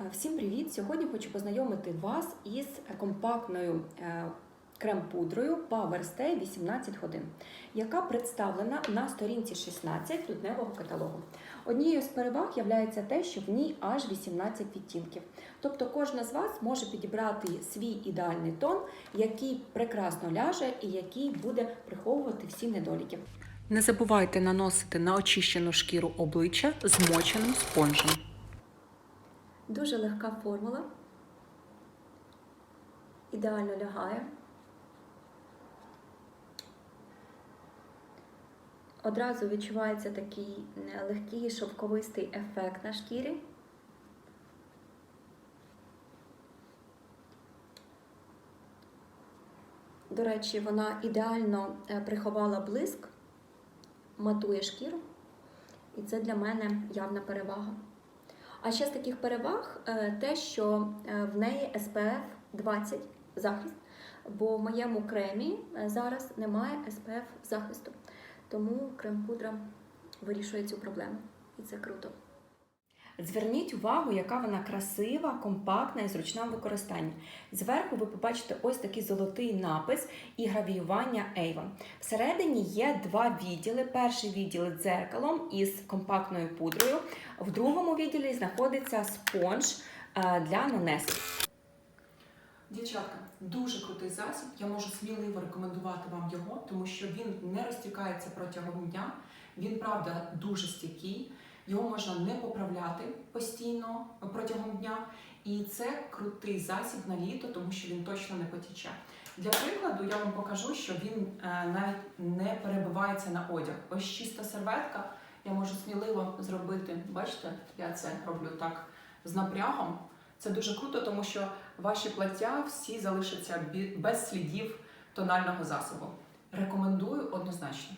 Е, Всім привіт! Сьогодні хочу познайомити вас із компактною е, крем-пудрою Power Stay 18 годин, яка представлена на сторінці 16 дневного каталогу. Однією з переваг є те, що в ній аж 18 відтінків. Тобто кожна з вас може підібрати свій ідеальний тон, який прекрасно ляже і який буде приховувати всі недоліки. Не забувайте наносити на очищену шкіру обличчя змоченим спонжем. Дуже легка формула. Ідеально лягає. Одразу відчувається такий е, легкий шовковистий ефект на шкірі. До речі, вона ідеально е, приховала блиск, матує шкіру, і це для мене явна перевага. А ще з таких переваг е, те, що е, в неї SPF 20 захист, бо в моєму кремі е, зараз немає SPF захисту. Тому крем-пудра вирішує цю проблему. І це круто. Зверніть увагу, яка вона красива, компактна і зручна в використанні. Зверху ви побачите ось такий золотий напис і гравіювання Avon. Всередині є два відділи. Перший відділ дзеркалом із компактною пудрою. В другому відділі знаходиться спонж е, для нанесення. Дівчатка, дуже крутий засіб. Я можу сміливо рекомендувати вам його, тому що він не розтікається протягом дня. Він правда дуже стійкий. Його можна не поправляти постійно протягом дня. І це крутий засіб на літо, тому що він точно не потіче. Для прикладу, я вам покажу, що він е, навіть не перебивається на одяг. Ось чиста серветка. Я можу сміливо зробити. Бачите, я це роблю так з напрягом. Це дуже круто, тому що ваші плаття всі залишаться без слідів тонального засобу. Рекомендую однозначно.